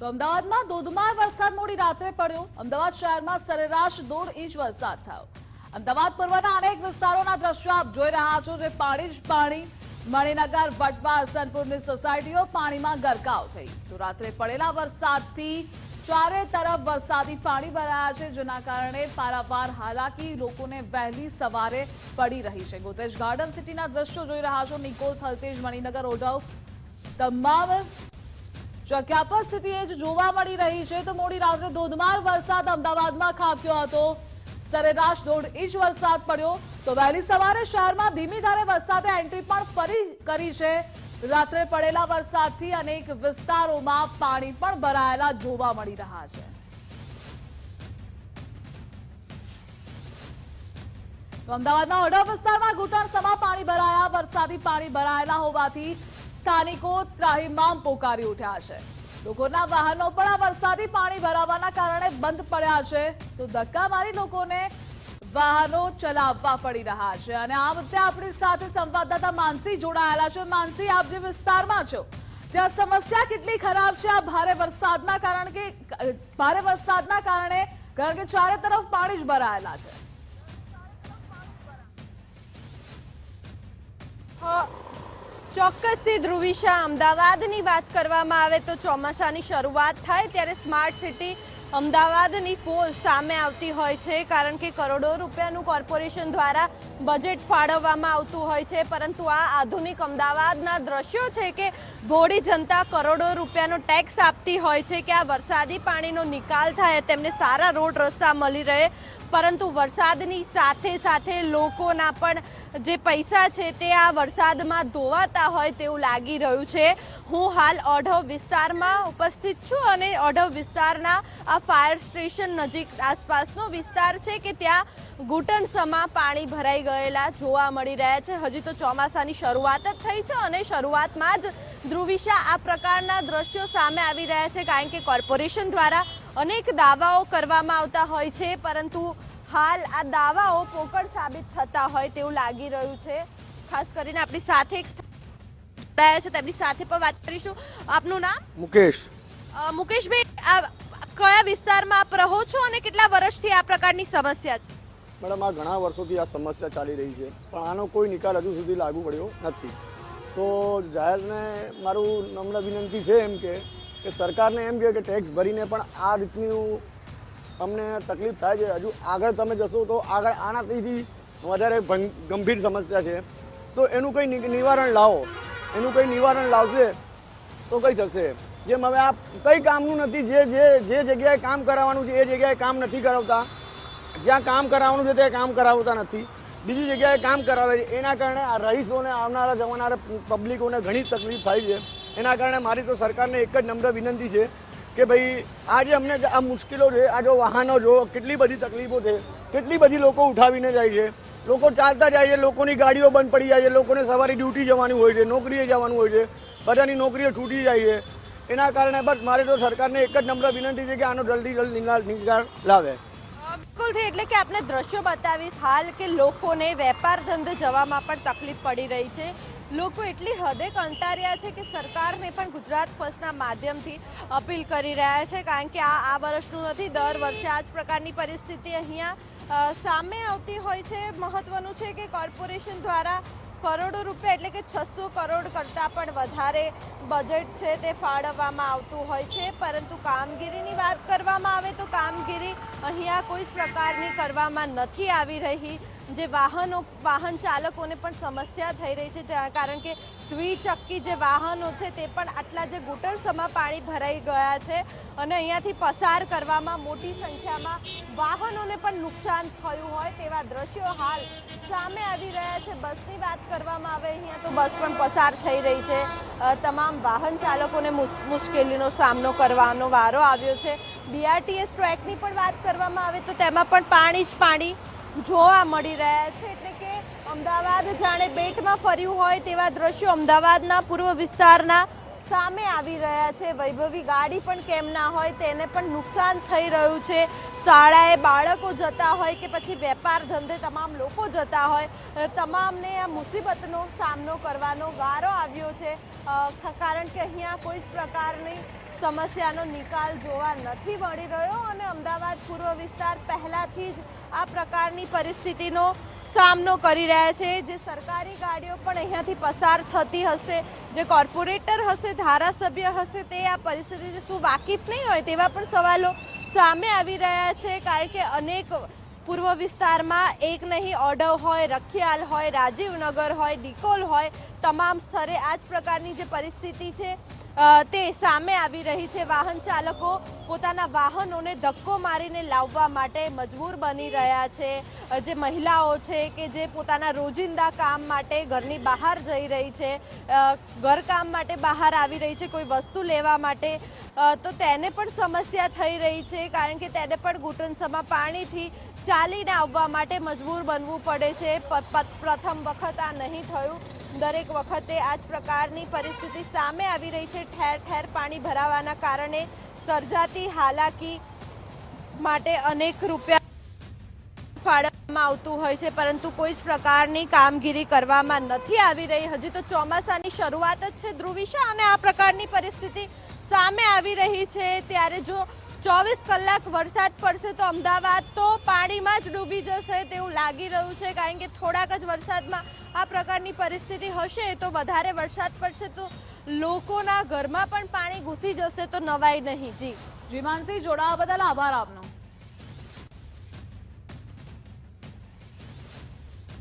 તો અમદાવાદમાં ધોધમાર વરસાદ મોડી રાત્રે પડ્યો. અમદાવાદ શહેરમાં સરેરાશ દોઢ ઇંચ વરસાદ થયો. અમદાવાદ પૂર્વના અનેક વિસ્તારોના દ્રશ્યો આપ જોઈ રહ્યા છો, જે પાણી જ પાણી. મણિનગર વટવા હસનપુરની સોસાયટીઓ પાણીમાં ગરકાવ થઈ. તો રાત્રે પડેલા વરસાદથી ચારે તરફ વરસાદી પાણી ભરાયા છે, જેના કારણે પારાવાર હાલાકી લોકોને વહેલી સવારે પડી રહી છે. ગોતેજ ગાર્ડન સિટીના દ્રશ્યો જોઈ રહ્યા છો. નિકોલ થલતેજ, મણિનગર, ઓઢવ. તમામ રાત્રે પડેલા વરસાદથી અનેક વિસ્તારોમાં પાણી પણ ભરાયેલા જોવા મળી રહ્યા છે. અમદાવાદના ઓઢવ વિસ્તારમાં ઘૂંટણસમા પાણી ભરાયા. વરસાદી પાણી ભરાયેલા હોવાથી સ્થાનિકો ત્રાહિમામ પોકારી ઉઠ્યા છે. લોકોના વાહનો પણ આ વરસાદી પાણી ભરાવાના કારણે બંધ પડ્યા છે. તો ધક્કા મારી લોકોને વાહનો ચલાવવા પડી રહ્યા છે. અને આ મુદ્દે આપણી સાથે સંવાદદાતા માનસી જોડાયેલા છે. માનસી, આપ જે વિસ્તારમાં છો, ત્યાં સમસ્યા કેટલી ખરાબ છે? આ ભારે વરસાદના કારણ કે, ભારે વરસાદના કારણે, કારણ કે ચારે તરફ પાણી જ ભરાયેલા છે. ચોક્કસથી ધ્રુવિશા, અમદાવાદની વાત કરવામાં આવે તો ચોમાસાની શરૂઆત થાય ત્યારે સ્માર્ટ સિટી અમદાવાદની પોલ સામે આવતી હોય છે, કારણ કે કરોડો રૂપિયાનું કોર્પોરેશન દ્વારા બજેટ ફાળવવામાં આવતું હોય છે. પરંતુ આ આધુનિક અમદાવાદના દ્રશ્યો છે કે ભોળી જનતા કરોડો રૂપિયાનો ટેક્સ આપતી હોય છે કે આ વરસાદી પાણીનો નિકાલ થાય, તેમને સારા રોડ રસ્તા મળી રહે. પરંતુ વરસાદની સાથે સાથે લોકોના પણ જે પૈસા છે તે આ વરસાદમાં ધોવાતા હોય તેવું લાગી રહ્યું છે. હું હાલ ઓઢવ વિસ્તારમાં ઉપસ્થિત છું અને ઓઢવ વિસ્તારના આ ફાયર સ્ટેશન નજીક આસપાસનો વિસ્તાર છે કે ત્યાં ઘૂંટણસમાં પાણી ભરાઈ ગયેલા જોવા મળી રહ્યા છે. હજી તો ચોમાસાની શરૂઆત જ થઈ છે અને શરૂઆતમાં જ ધ્રુવિશા આ પ્રકારના દ્રશ્યો સામે આવી રહ્યા છે, કારણ કે કોર્પોરેશન દ્વારા અનેક દાવાઓ કરવામાં આવતા હોય છે પરંતુ હાલ આ દાવાઓ પોકળ સાબિત થતા હોય તેવું લાગી રહ્યું છે. ખાસ કરીને આપણી સાથે જોડાયા છે તેમની સાથે પણ વાત કરીશું. આપનું નામ? મુકેશ. મુકેશભાઈ આ કયા વિસ્તારમાં આપ રહો છો અને કેટલા વર્ષથી આ પ્રકારની સમસ્યા છે? મેડમ આ ઘણા વર્ષોથી આ સમસ્યા ચાલી રહી છે પણ આનો કોઈ નિકાલ હજુ સુધી લાગુ પડ્યો નથી. તો જાહેરને મારું નમ્ર વિનંતી છે એમ કે કે સરકારને એમ કહે કે ટેક્સ ભરીને પણ આ રીતનું અમને તકલીફ થાય છે. હજુ આગળ તમે જશો તો આગળ આનાથી વધારે ગંભીર સમસ્યા છે. તો એનું કંઈ નિવારણ લાવો. એનું કંઈ નિવારણ લાવશે તો કઈ થશે. જેમ હવે આ કંઈ કામનું નથી, જે જે જે જગ્યાએ કામ કરાવવાનું છે એ જગ્યાએ કામ નથી કરાવતા. જ્યાં કામ કરાવવાનું છે ત્યાં કામ કરાવતા નથી. બીજી જગ્યાએ કામ કરાવે છે. એના કારણે આ રહીશોને આવનારા જવાનારા પબ્લિકોને ઘણી તકલીફ થાય છે. એના કારણે મારી તો સરકારને એક જ નમ્ર વિનંતી છે કે ભાઈ આ જે અમને આ મુશ્કેલો છે, આ જો વાહનો જો, કેટલી બધી તકલીફો છે, કેટલી બધી લોકો ઉઠાવીને જાય છે, લોકો ચાલતા જાય છે, લોકોની ગાડીઓ બંધ પડી જાય છે, લોકોને સવારે ડ્યુટી જવાનું હોય છે, નોકરીએ જવાનું હોય છે, બધાની નોકરીઓ છૂટી જાય છે. એના કારણે બસ મારે તો સરકારને એક જ નમ્ર વિનંતી છે કે આનો જલ્દી જલ્દી નિકાલ નિકાલ લાવે. બિલકુલથી એટલે કે આપણે દ્રશ્યો બતાવીશ. હાલ કે લોકોને વેપાર ધંધે જવામાં પણ તકલીફ પડી રહી છે. લોકો એટલી હદે કંટાળ્યા છે કે સરકારને પણ ગુજરાત ફર્સ્ટના માધ્યમથી અપીલ કરી રહ્યા છે, કારણ કે આ આ વર્ષનું નથી, દર વર્ષે આ જ પ્રકારની પરિસ્થિતિ અહીંયા સામે આવતી હોય છે. મહત્વનું છે કે કોર્પોરેશન દ્વારા કરોડો રૂપિયા એટલે કે છસો કરોડ કરતાં પણ વધારે બજેટ છે તે ફાળવવામાં આવતું હોય છે. પરંતુ કામગીરીની વાત કરવામાં આવે તો કામગીરી અહીંયા કોઈ જ પ્રકારની કરવામાં નથી આવી રહી. જે વાહનો, વાહન ચાલકોને પણ સમસ્યા થઈ રહી છે કારણ કે દ્વિચક્કી જે વાહનો છે, તે પણ આટલા જે ગુટરસમાં પાણી ભરાઈ ગયા છે અને અહીંયાથી પસાર કરવામાં મોટી સંખ્યામાં વાહનોને પણ નુકસાન થયું હોય તેવા દ્રશ્યો હાલ સામે આવી રહ્યા છે. બસની વાત કરવામાં આવે અહીંયા તો બસ પણ પસાર થઈ રહી છે. તમામ વાહન ચાલકોને મુશ- મુશ્કેલીનો સામનો કરવાનો વારો આવ્યો છે. બીઆરટીએસ ટ્રેકની પણ વાત કરવામાં આવે તો તેમાં પણ પાણી જ પાણી જોવા મળી રહ્યા છે એટલે કે અમદાવાદ જાણે બેટમાં ફર્યું હોય તેવા દ્રશ્યો અમદાવાદના પૂર્વ વિસ્તારના સામે આવી રહ્યા છે. વૈભવી ગાડી પણ કેમ ના હોય તેને પણ નુકસાન થઈ રહ્યું છે. શાળાએ બાળકો જતા હોય કે પછી વેપાર ધંધે તમામ લોકો જતા હોય તમામને આ મુસીબતનો સામનો કરવાનો વારો આવ્યો છે. કારણ કે અહીંયા કોઈ જ પ્રકારની સમસ્યાનો નિકાલ જોવા નથી મળી રહ્યો અને અમદાવાદ પૂર્વ વિસ્તાર પહેલાંથી જ આ પ્રકારની પરિસ્થિતિનો સામનો કરી રહ્યા છે. જે સરકારી ગાડીઓ પણ અહીંયાથી પસાર થતી હશે, જે કોર્પોરેટર હશે, ધારાસભ્ય હશે, તે આ પરિસ્થિતિથી શું વાકેફ નહીં હોય તેવા પણ સવાલો સામે આવી રહ્યા છે કારણ કે અનેક પૂર્વ વિસ્તારમાં એક નહીં ઓડવ હોય, રખિયાલ હોય, રાજીવનગર હોય, ડિકોલ હોય, તમામ સ્તરે આ જ પ્રકારની જે પરિસ્થિતિ છે. તે સામે આવી રહી છે. વાહન ચાલકો પોતાના વાહનોને ધક્કો મારીને લાવવા માટે મજબૂર બની રહ્યા છે. જે મહિલાઓ છે કે જે પોતાના રોજિંદા કામ માટે ઘરની બહાર જઈ રહી છે ઘરકામ માટે બહાર આવી રહી છે, કોઈ વસ્તુ લેવા માટે તો તેને પણ સમસ્યા થઈ રહી છે, કારણ કે તેને પણ ઘૂંટણસમાં પાણીથી ચાલીને આવવા માટે મજબૂર બનવું પડે છે. પ્રથમ વખત આ નહીં થયું. દરેક વખતે આ જ પ્રકારની પરિસ્થિતિ સામે આવી રહી છે. ઠેર ઠેર પાણી ભરાવાના કારણે સર્જાતી હાલાકી માટે અનેક રૂપિયા ફાળવવામાં આવતું હોય છે, પરંતુ કોઈ જ પ્રકારની કામગીરી કરવામાં નથી આવી રહી. હજી તો ચોમાસાની શરૂઆત જ છે ધ્રુવિશા, અને આ પ્રકારની પરિસ્થિતિ સામે આવી રહી છે. ત્યારે જો ચોવીસ કલાક વરસાદ પડશે તો અમદાવાદ તો પાણીમાં જ ડૂબી જશે તેવું લાગી રહ્યું છે. કારણ કે થોડાક જ વરસાદમાં આ પ્રકારની પરિસ્થિતિ હશે તો વધારે વરસાદ પડશે તો લોકોના ઘરમાં પણ પાણી ઘૂસી જશે તો નવાઈ નહીં. જી. જી જોડાવા બદલ આભાર આપનો.